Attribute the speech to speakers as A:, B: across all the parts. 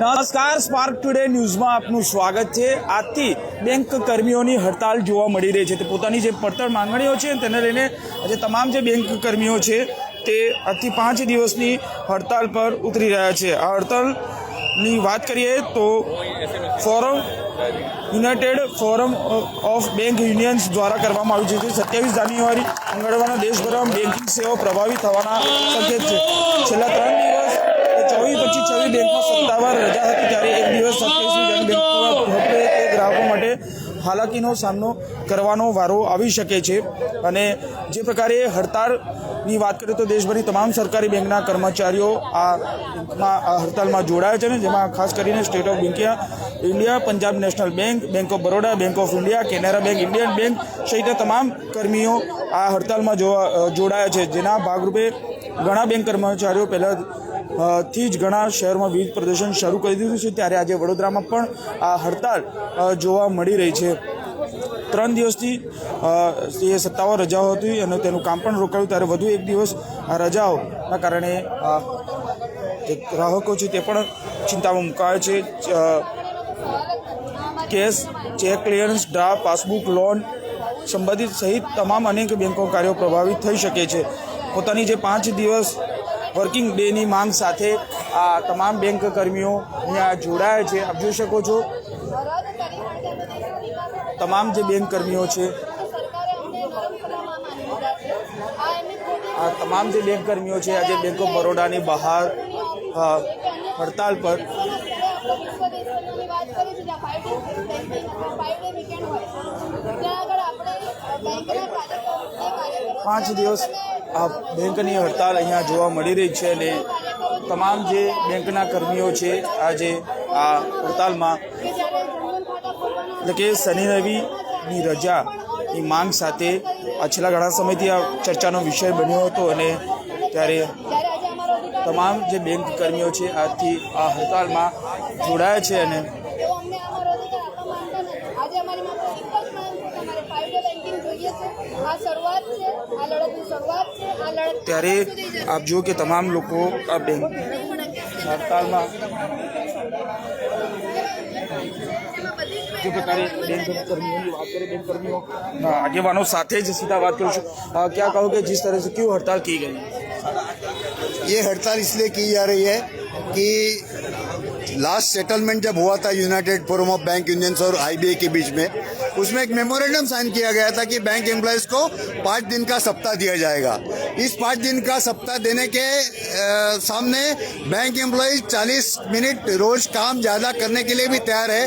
A: નમસ્કાર spark today ન્યૂઝમાં આપનું સ્વાગત છે. આજથી બેંક કર્મીઓની હડતાલ જોવા મળી રહી છે. તે પોતાની જે પડતર માંગણીઓ છે તેને લઈને આજે તમામ જે બેંક કર્મીઓ છે તે આજથી પાંચ દિવસની હડતાલ પર ઉતરી રહ્યા છે. આ હડતાલની વાત કરીએ તો Forum United Forum of Bank Unions દ્વારા કરવામાં આવ્યું છે. સત્યાવીસ જાન્યુઆરી મંગળવારના દેશભરમાં બેન્કિંગ સેવાઓ પ્રભાવિત થવાના સંકેત છે. છેલ્લા ત્રણ દિવસ ચોવીસ પચીસ છવ્વીસ બેંકમાં સત્તાવાર રજા હતી ત્યારે એક દિવસ સત્યાવીસમી જાન્યુ બેંક હતો તે ગ્રાહકો માટે હાલાકીનો સામનો કરવાનો વારો આવી શકે છે અને જે પ્રકારે હડતાળની વાત કરીએ તો દેશભરની તમામ સરકારી બેંકના કર્મચારીઓ આ હડતાલમાં જોડાયા છે ને જેમાં ખાસ કરીને State of Bank India, Punjab National Bank Bank of Baroda, Bank of India, Canara Bank, Indian Bank સહિત તમામ કર્મીઓ આ હડતાલમાં જોવા જોડાયા છે. જેના ભાગરૂપે ઘણા બેંક કર્મચારીઓ પહેલાં થી જ ઘણા શહેરોમાં વિવિધ પ્રદર્શન શરૂ કરી દીધું છે. ત્યારે આજે વડોદરામાં પણ આ હડતાળ જોવા મળી રહી છે. ત્રણ દિવસથી એ સત્તાવાર રજાઓ હતી અને તેનું કામ પણ રોકાયું. ત્યારે વધુ એક દિવસ રજાઓના કારણે ગ્રાહકો છે તે પણ ચિંતામાં મુકાયા છે. Cash cheque clearance, draft, passbook, loan સંબંધિત સહિત તમામ અનેક બેંકો કાર્યો પ્રભાવિત થઈ શકે છે. પોતાની જે પાંચ દિવસ વર્કિંગ ડેની માંગ સાથે આ તમામ બેંક કર્મીઓ અહીંયા જોડાયા છે. આપ જોઈ શકો છો, તમામ જે બેંક કર્મીઓ છે, આ તમામ જે બેંક કર્મીઓ છે, આજે બેંક ઓફ બરોડાની બહાર હડતાલ પર પાંચ દિવસ આ બેંકની હડતાલ અહીંયા જોવા મળી રહી છે અને તમામ જે બેંકના કર્મીઓ છે આજે આ હડતાલમાં, એટલે કે શનિ રવિની રજાની માંગ સાથે આ છેલ્લા ઘણા સમયથી આ ચર્ચાનો વિષય બન્યો હતો અને ત્યારે તમામ જે બેંક કર્મીઓ છે, આજથી આ હડતાલમાં જોડાયા છે અને तेरे आप जो के तमाम लोग को आप हड़ताल में आगे वालों साथ जिस सीधा बात करो क्या कहोगे जिस तरह से क्यों हड़ताल की गई
B: ये हड़ताल इसलिए की जा रही है कि लास्ट सेटलमेंट जब हुआ था United Forum of Bank Unions और आईबीए के बीच में उसमें एक मेमोरेंडम साइन किया गया था कि बैंक एम्प्लॉयज़ को पाँच दिन का सप्ताह दिया जाएगा। इस पाँच दिन का सप्ताह देने के अ, सामने बैंक एम्प्लॉयज़ 40 मिनट रोज काम ज़्यादा करने के लिए भी तैयार है।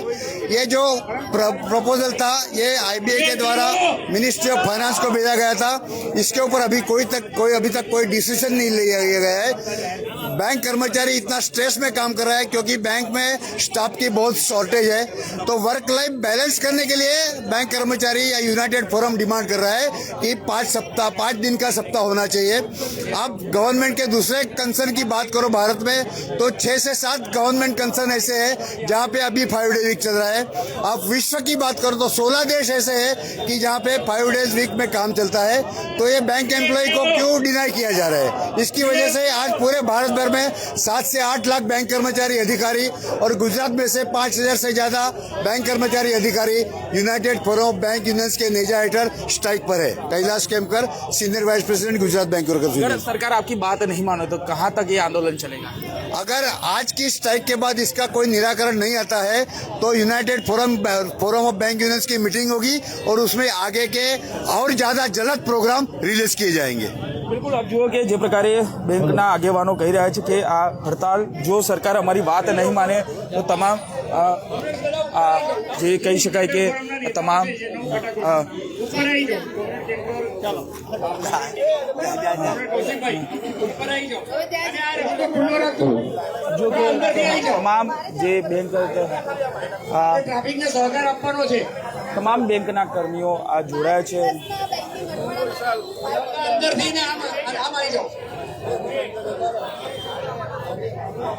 B: ये जो प्र, प्रपोजल था ये आईबीए के द्वारा मिनिस्ट्री ऑफ़ फाइनेंस को भेजा गया था। इसके ऊपर अभी कोई तक कोई अभी तक कोई डिसीज़न नहीं लिया गया है। बैंक कर्मचारी इतना स्ट्रेस में काम कर रहा है क्योंकि बैंक में स्टाफ की बहुत शॉर्टेज है। तो वर्क लाइफ बैलेंस करने के लिए बैंक कर्मचारी या यूनाइटेड फोरम डिमांड कर रहा है कि पाँच सप्ताह, पाँच दिन का सप्ताह होना चाहिए। आप गवर्नमेंट के दूसरे कंसर्न की बात करो भारत में तो छः से सात गवर्नमेंट कंसर्न ऐसे है जहाँ पे अभी फाइव डे वीक चल रहा है। आप विश्व की बात करो तो सोलह देश ऐसे है कि जहाँ पे फाइव डेज़ वीक में काम चलता है। तो ये बैंक एम्प्लॉय को क्यों डिनाई किया जा रहा है? इसकी वजह से आज पूरे भारत भर में सात से आठ लाख बैंक कर्मचारी अधिकारी और गुजरात में से पाँच हज़ार से ज़्यादा बैंक कर्मचारी अधिकारी United Forum of Bank Unions के नेजा हेठर स्ट्राइक पर है। Kailash Kemkar senior vice president Gujarat Bank Workers
A: सरकार आपकी बात नहीं माने तो कहाँ तक ये आंदोलन चलेगा?
B: अगर आज की स्ट्राइक के बाद इसका कोई निराकरण नहीं आता है तो United Forum Forum of Bank Unions की मीटिंग होगी और उसमें आगे के और ज़्यादा जल्द प्रोग्राम रिलीज़ किए जाएँगे।
A: બિલકુલ આપ જુઓ કે જે પ્રકારે બેંકના આગેવાનો કહી રહ્યા છે કે આ હડતાલ જો સરકાર અમારી વાત નહીં માને તો તમામ જે કહી શકાય કે તમામ જો કે તમામ જે બેંક આ
C: ટ્રાફિકને સહકાર આપવાનો છે.
A: તમામ બેંકના કર્મીઓ આ જોડાયા છે.
C: અંદર થઈને આમાં આમ આવી જાઓ.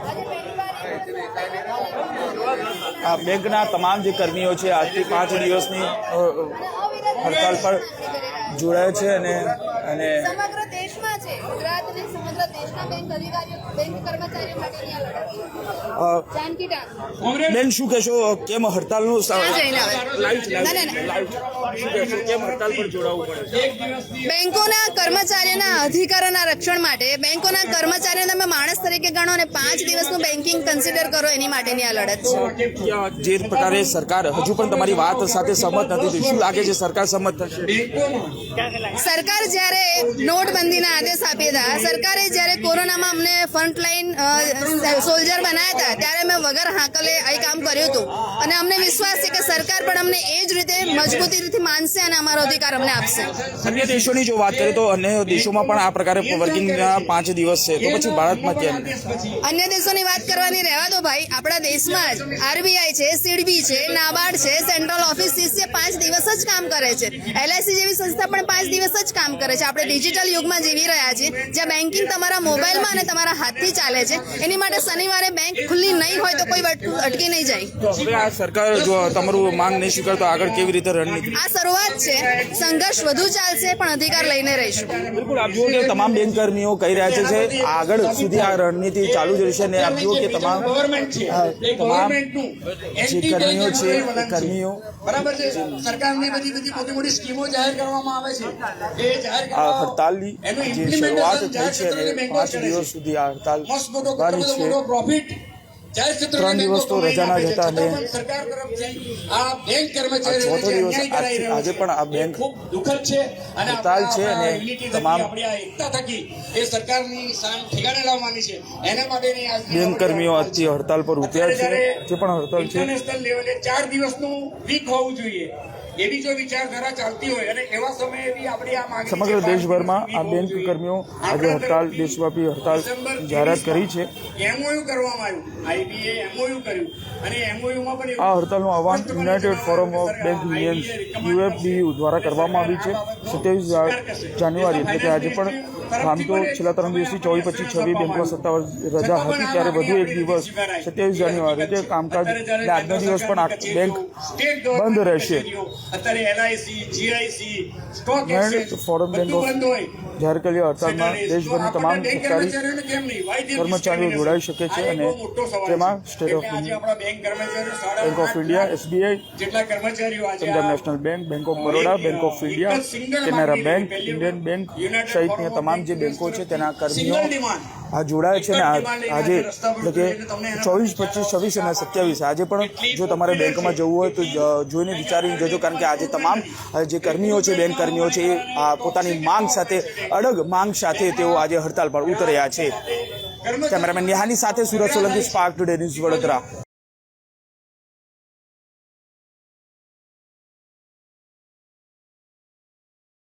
D: આજે પહેલી વાર
A: આ બેંકના તમામ જે કર્મીઓ છે આજથી પાંચ દિવસની અ, હડતાલ પર જોડાયા છે અને અને
D: સમગ્ર દેશમાં છે ગુજરાત અને સમગ્ર દેશના બેંક અધિકારીઓ બેંક કર્મચારીઓ માટેની આ લડત જાનકી
A: બેન શું કહેશો? કેમ હડતાલનું
E: બેંકોના કર્મચારીઓના અધિકારોના રક્ષણ માટે બેંકોના કર્મચારીઓને તમે માણસ તરીકે ગણો અને પાંચ દિવસનું બેન્કિંગ કન્સિડર કરો એની માટેની આ લડત છે.
A: જે પ્રકારે સરકાર હજુ પણ તમારી વાત સાથે સંમત નથી શું લાગે છે સરકાર સંમત થશે?
E: સરકાર જ્યારે નોટબંધીના આદેશ આપ્યા હતા સરકારે જ્યારે કોરોનામાં અમને ફ્રન્ટલાઈન સોલ્જર બનાવ્યા હતા ત્યારે અમે વગર હાંકલે અહીં કામ કર્યું હતું. અને અમને વિશ્વાસ છે કે સરકાર પણ અમને એ જ રીતે મજબૂતીથી માનશે અને અમારો અધિકાર અમને આપશે.
A: અન્ય દેશોની જો વાત કરીએ તો અન્ય દેશોમાં પણ આ પ્રકારે વર્કિંગના પાંચ દિવસ છે તો પછી ભારતમાં કેમ?
E: અન્ય દેશોની વાત કરવાની રહેવા દો ભાઈ. આપણા દેશમાં જ આરબીઆઈ છે સીડબી છે નાબાર્ડ છે સેન્ટ્રલ ઓફિસીસ છે પાંચ દિવસ જ કામ કરે છે. એલઆઈસી જેવી સંસ્થા પણ પાંચ દિવસ જ કામ કરે છે. આપણે ડિજિટલ યુગમાં જીવી રહ્યા છીએ. જ્યાં બેન્કિંગ તમારા મોબાઈલમાં અને તમારા હાથથી ચાલે છે. એની માટે શનિવારે બેંક ખુલ્લી નહીં હોય તો કોઈ અટક- અટકી નહીં જાય.
A: હવે આ સરકાર જો તમારું માંગ નહીં સ્વીકારતો આગળ કેવી રીતે રણનીતિ
E: આ શરૂઆત છે. સંઘર્ષ વધુ ચાલશે પણ અધિકાર લઈને રહીશું.
A: બિલકુલ આપ જુઓ કે તમામ બેંક કર્મીઓ કહી રહ્યા છે કે આગળ સુધી આ રણનીતિ ચાલુ જ રહેશે અને આપ જુઓ કે તમામ હા, તમામ જે કર્મીઓ છે કર્મીઓ
C: બરાબર છે. સરકારની બધી બધી મોટી મોટી સ્કીમો જાહેર કરવામાં આવે છે. એ જાહેર
A: હડતાલની જે શરૂઆત થઈ છે અને પાંચ દિવસ સુધી આ હડતાલ કરવાની છે. ત્રણ દિવસ તો રજાના
C: આપે
A: જ હતા અને ચોથો દિવસ આજે- પણ આ બેંક
C: દુઃખદ છે. અને
A: હડતાલ છે અને તમામ બેંક કર્મીઓ આજથી હડતાલ પર ઉતર્યા છે. જે પણ હડતાલ છે.
C: ચાર દિવસનું વીક હોવું જોઈએ. એવી જો વિચારધારા ચાલતી હોય અને એવા સમયે બી આપણી આ માંગણી
A: સમગ્ર દેશભરમાં આ બેંક કર્મીઓ આજે હડતાલ દેશવ્યાપી હડતાલ જાહેરાત કરી છે.
C: એમઓયુ કરવામાં આવ્યું. આઈબીએ એમઓયુ કર્યું. અને MOU માં પણ
A: આ હડતાલનું આહવાન United Forum of Bank Unions UFBU દ્વારા કરવામાં આવી છે. સત્યાવીસ જાન્યુઆરી એટલે કે આજે પણ આમ તો છેલ્લા ત્રણ દિવસથી ચોવીસ પચીસ છવ્વીસ બેંકમાં સત્તાવાર રજા હતી ત્યારે વધુ એક દિવસ સત્યાવીસ જાન્યુઆરી જે કામકાજ આજનો દિવસ પણ બેંક બંધ રહેશે. ફોરેન ફોરમ બેંક ઓફ જાહેર કરેલી હડતાલમાં દેશભરની તમામ સરકારી કર્મચારીઓ જોડાઈ શકે છે અને તેમાં State of Bank of India SBI Punjab National Bank Bank of Baroda Bank of India Canara Bank Indian Bank સહિતની તમામ જે બેંકો છે તેના કર્મીઓ આ જોડાયા છે ને આજે એટલે કે ચોવીસ પચીસ છવ્વીસ અને સત્યાવીસ આજે પણ જો તમારે બેંકમાં જવું હોય તો જોઈને વિચારીને જજો કારણ કે આજે તમામ જે કર્મીઓ છે બેંક કર્મીઓ છે એ આ પોતાની માંગ સાથે અડગ માંગ સાથે તેઓ આજે હડતાલ પર ઉતર્યા છે. કેમેરામેન નિહાની સાથે Surat Solanki Spark Today News Vadodara.